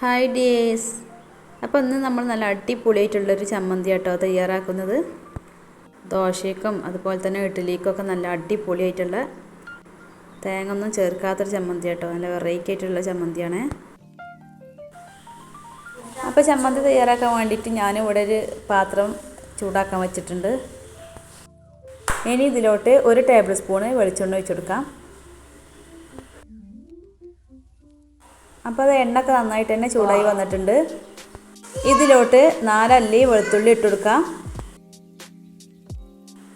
Hi dears അപ്പോൾ ഇന്ന് നമ്മൾ നല്ല അടിപൊളിയായിട്ടുള്ളൊരു ചമ്മന്തി കേട്ടോ തയ്യാറാക്കുന്നത്. ദോശയ്ക്കും അതുപോലെ തന്നെ ഇഡ്ഡലിക്കൊക്കെ നല്ല അടിപൊളിയായിട്ടുള്ള തേങ്ങ ഒന്നും ചേർക്കാത്തൊരു ചമ്മന്തി കേട്ടോ നല്ല വെറൈറ്റി ആയിട്ടുള്ള ചമ്മന്തിയാണ്. അപ്പോൾ ചമ്മന്തി തയ്യാറാക്കാൻ വേണ്ടിയിട്ട് ഞാനിവിടെ ഒരു പാത്രം ചൂടാക്കാൻ വെച്ചിട്ടുണ്ട്. ഇനി ഇതിലോട്ട് ഒരു ടേബിൾ സ്പൂണ് വെളിച്ചെണ്ണ ഒഴിച്ചു അപ്പോൾ അത് എണ്ണയൊക്കെ നന്നായിട്ട് തന്നെ ചൂടായി വന്നിട്ടുണ്ട്. ഇതിലോട്ട് നാലല്ലി വെളുത്തുള്ളി ഇട്ട് കൊടുക്കാം.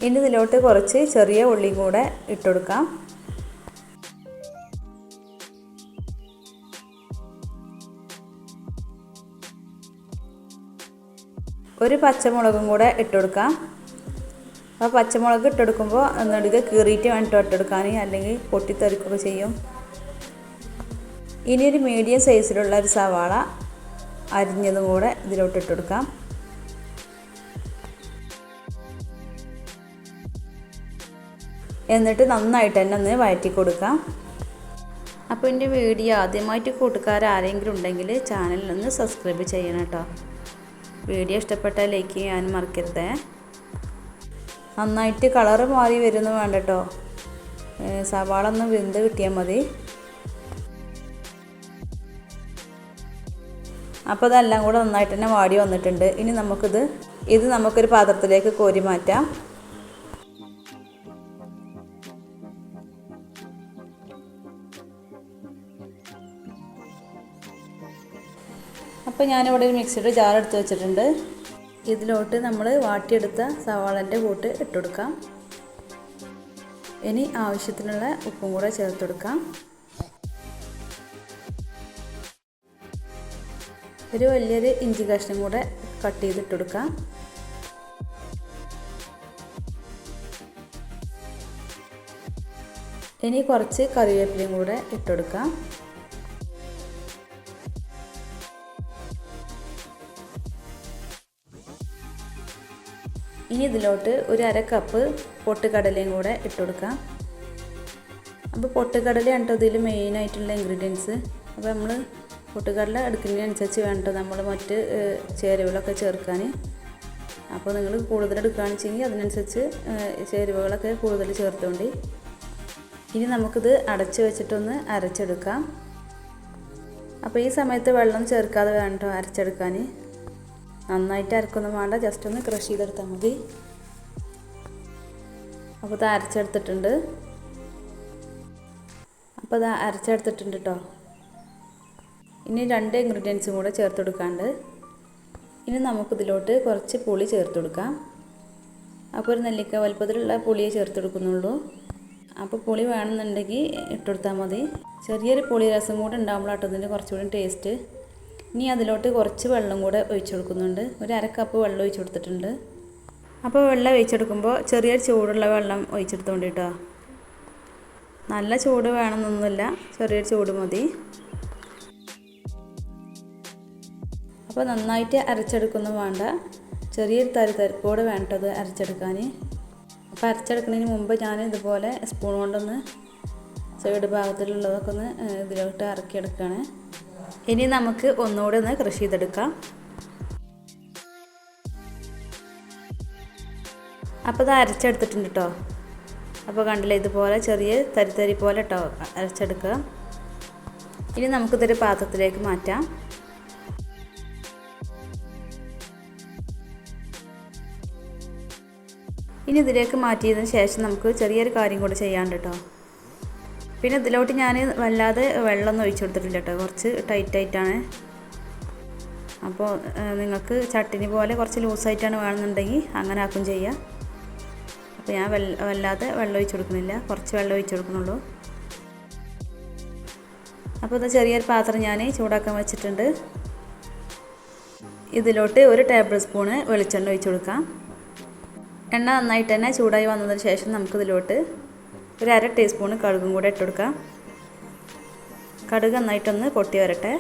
ഇനി ഇതിലോട്ട് കുറച്ച് ചെറിയ ഉള്ളിയും കൂടെ ഇട്ട് കൊടുക്കാം. ഒരു പച്ചമുളകും കൂടെ ഇട്ട് കൊടുക്കാം. അപ്പോൾ പച്ചമുളക് ഇട്ടെടുക്കുമ്പോൾ നടുക്ക് കീറിയിട്ട് വേണ്ടിട്ട് ഇട്ടെടുക്കാൻ അല്ലെങ്കിൽ പൊട്ടിത്തെറിക്കുകയൊക്കെ ചെയ്യും. ഇനി ഒരു മീഡിയം സൈസിലുള്ള ഒരു സവാള അരിഞ്ഞതും കൂടെ ഇതിലോട്ട് ഇട്ട് കൊടുക്കാം. എന്നിട്ട് നന്നായിട്ട് തന്നെ ഒന്ന് വഴറ്റി കൊടുക്കാം. അപ്പോൾ എന്റെ വീഡിയോ ആദ്യമായിട്ട് കൂട്ടുകാർ ആരെങ്കിലും ഉണ്ടെങ്കിൽ ചാനലിലൊന്ന് സബ്സ്ക്രൈബ് ചെയ്യണം കേട്ടോ. വീഡിയോ ഇഷ്ടപ്പെട്ടാൽ ലൈക്ക് ചെയ്യാൻ മറക്കരുതേ. നന്നായിട്ട് കളറ് മാറി വരുന്നു വേണ്ട കേട്ടോ. സവാള ഒന്ന് വെന്ത് കിട്ടിയാൽ മതി. അപ്പോൾ അതെല്ലാം കൂടെ നന്നായിട്ട് തന്നെ വാടി വന്നിട്ടുണ്ട്. ഇനി നമുക്കിത് ഇത് നമുക്കൊരു പാത്രത്തിലേക്ക് കോരി മാറ്റാം. അപ്പോൾ ഞാനിവിടെ ഒരു മിക്സിയുടെ ജാർ എടുത്ത് വെച്ചിട്ടുണ്ട്. ഇതിലോട്ട് നമ്മൾ വാട്ടിയെടുത്ത സവാളന്റെ കൂട്ട് ഇട്ട് കൊടുക്കാം. ഇനി ആവശ്യത്തിനുള്ള ഉപ്പും കൂടെ ചേർത്ത് കൊടുക്കാം. ഒരു വലിയൊരു ഇഞ്ചി കഷ്ണം കൂടെ കട്ട് ചെയ്തിട്ട് കൊടുക്കാം ഇനി കുറച്ച് കറിവേപ്പിലയും കൂടെ ഇട്ടുകൊടുക്കാം ഇനി ഇതിലോട്ട് ഒരു അര കപ്പ് പൊട്ടുകടലയും കൂടെ ഇട്ടുകൊടുക്കാം അപ്പോൾ പൊട്ടുകടലയാണ് കേട്ടോ ഇതിൽ മെയിനായിട്ടുള്ള ഇൻഗ്രീഡിയൻസ് അപ്പോൾ നമ്മൾ പൊട്ടുകടല എടുക്കുന്നതിനനുസരിച്ച് വേണ്ട നമ്മൾ മറ്റ് ചേരുവകളൊക്കെ ചേർക്കാൻ അപ്പോൾ നിങ്ങൾ കൂടുതൽ എടുക്കുകയാണെന്ന് വെച്ചെങ്കിൽ അതിനനുസരിച്ച് ചേരുവകളൊക്കെ കൂടുതൽ ചേർത്തുകൊണ്ട്. ഇനി നമുക്കിത് അടച്ച് വെച്ചിട്ടൊന്ന് അരച്ചെടുക്കാം. അപ്പോൾ ഈ സമയത്ത് വെള്ളം ചേർക്കാതെ വേണ്ട അരച്ചെടുക്കാൻ? നന്നായിട്ട് അരക്കൊന്നും വേണ്ട ജസ്റ്റ് ഒന്ന് ക്രഷ് ചെയ്തെടുത്താൽ മതി. അപ്പോൾ ഇത് അരച്ചെടുത്തിട്ടുണ്ട്. അപ്പോൾ ഇത് അരച്ചെടുത്തിട്ടുണ്ട് കേട്ടോ ഇനി രണ്ട് ഇൻഗ്രീഡിയൻസും കൂടെ ചേർത്ത് കൊടുക്കാണ്ട് ഇനി നമുക്കിതിലോട്ട് കുറച്ച് പുളി ചേർത്ത് കൊടുക്കാം അപ്പോൾ ഒരു നെല്ലിക്ക വലുപ്പത്തിലുള്ള പുളിയെ ചേർത്ത് കൊടുക്കുന്നുള്ളൂ അപ്പോൾ പുളി വേണമെന്നുണ്ടെങ്കിൽ ഇട്ടുകൊടുത്താൽ മതി. ചെറിയൊരു പുളി രസം കൂടെ ഉണ്ടാകുമ്പോഴാട്ടോ ഇതിന്റെ കുറച്ചുകൂടി ടേസ്റ്റ് ഇനി അതിലോട്ട് കുറച്ച് വെള്ളം കൂടെ ഒഴിച്ചു കൊടുക്കുന്നുണ്ട് ഒരു അര കപ്പ് വെള്ളം ഒഴിച്ചു കൊടുത്തിട്ടുണ്ട് അപ്പോൾ വെള്ളം ഒഴിച്ചെടുക്കുമ്പോൾ ചെറിയൊരു ചൂടുള്ള വെള്ളം ഒഴിച്ചെടുത്തോണ്ട് കേട്ടോ നല്ല ചൂട് വേണമെന്നൊന്നുമില്ല. ചെറിയൊരു ചൂട് മതി. അപ്പോൾ നന്നായിട്ട് അരച്ചെടുക്കുന്നു വേണ്ട. ചെറിയൊരു തരി തരിപ്പോട് വേണ്ടത് അരച്ചെടുക്കാൻ. അപ്പോൾ അരച്ചെടുക്കുന്നതിന് മുമ്പ് ഞാൻ ഇതുപോലെ സ്പൂൺ കൊണ്ടൊന്ന് സൈഡ് ഭാഗത്തിലുള്ളതൊക്കെ ഒന്ന് ഇതിലോട്ട് ഇറക്കിയെടുക്കുകയാണ്. ഇനി നമുക്ക് ഒന്നുകൂടെ ഒന്ന് കൃഷി ചെയ്തെടുക്കാം. അപ്പോൾ ഇത് അരച്ചെടുത്തിട്ടുണ്ട് കേട്ടോ അപ്പോൾ കണ്ടില്ലേ ഇതുപോലെ ചെറിയ തരി തരി പോലെ കേട്ടോ അരച്ചെടുക്കുക. ഇനി നമുക്കിതൊരു പാത്രത്തിലേക്ക് മാറ്റാം. ഇനി ഇതിലേക്ക് മാറ്റിയതിന് ശേഷം നമുക്ക് ചെറിയൊരു കാര്യം കൂടെ ചെയ്യാണ്ട് കേട്ടോ. പിന്നെ ഇതിലോട്ട് ഞാൻ വല്ലാതെ വെള്ളമൊന്നും ഒഴിച്ചു കൊടുത്തിട്ടില്ല കേട്ടോ. കുറച്ച് ടൈറ്റായിട്ടാണ് അപ്പോൾ നിങ്ങൾക്ക് ചട്ടിനി പോലെ കുറച്ച് ലൂസായിട്ടാണ് വേണമെന്നുണ്ടെങ്കിൽ അങ്ങനെ ആക്കും ചെയ്യുക അപ്പോൾ ഞാൻ വല്ലാതെ വെള്ളം ഒഴിച്ചു കൊടുക്കുന്നില്ല. കുറച്ച് വെള്ളം ഒഴിച്ചു കൊടുക്കുന്നുള്ളൂ. അപ്പോൾ ഇത് ചെറിയൊരു പാത്രം ഞാൻ ചൂടാക്കാൻ വെച്ചിട്ടുണ്ട്. ഇതിലോട്ട് ഒരു ടേബിൾ സ്പൂണ് വെളിച്ചെണ്ണ ഒഴിച്ചു കൊടുക്കാം. എണ്ണ നന്നായിട്ട് തന്നെ ചൂടായി വന്നതിന് ശേഷം നമുക്കിതിലോട്ട് ഒരു അര ടീസ്പൂൺ കടുകും കൂടെ ഇട്ട് കൊടുക്കാം. കടുക് നന്നായിട്ടൊന്ന് പൊട്ടി വരട്ടെ.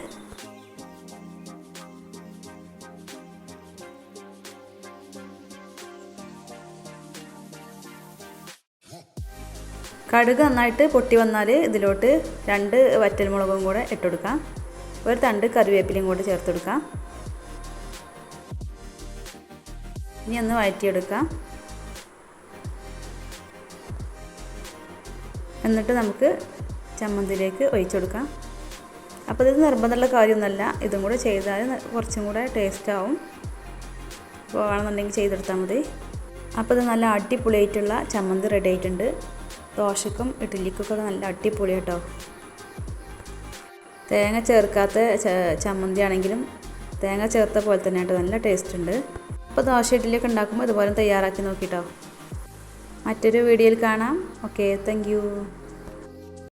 കടുക് നന്നായിട്ട് പൊട്ടി വന്നാൽ ഇതിലോട്ട് രണ്ട് വറ്റൽമുളകും കൂടെ ഇട്ടുകൊടുക്കാം ഒരു തണ്ട് കറിവേപ്പിലയും കൂടെ ചേർത്തെടുക്കാം ഇനി ഒന്ന് വഴറ്റിയെടുക്കാം. എന്നിട്ട് നമുക്ക് ചമ്മന്തിയിലേക്ക് ഒഴിച്ചു കൊടുക്കാം. അപ്പോൾ ഇത് നിർബന്ധമുള്ള കാര്യമൊന്നുമല്ല. ഇതും കൂടെ ചെയ്താൽ കുറച്ചും കൂടെ ടേസ്റ്റ് ആവും. അപ്പോൾ വേണമെന്നുണ്ടെങ്കിൽ ചെയ്തെടുത്താൽ മതി. അപ്പോൾ ഇത് നല്ല അടിപൊളിയായിട്ടുള്ള ചമ്മന്തി റെഡി ആയിട്ടുണ്ട്. ദോശക്കും ഇഡ്ഡലിക്കൊക്കെ നല്ല അടിപൊളി കേട്ടോ. തേങ്ങ ചേർക്കാത്ത ചമ്മന്തി ആണെങ്കിലും തേങ്ങ ചേർത്ത പോലെ തന്നെ കേട്ടോ. നല്ല ടേസ്റ്റ് ഉണ്ട്. അപ്പോൾ ദോശ ഇഡ്ഡലിയൊക്കെ ഉണ്ടാക്കുമ്പോൾ ഇതുപോലെ തയ്യാറാക്കി നോക്കിട്ടോ. മറ്റൊരു വീഡിയോയിൽ കാണാം. Okay thank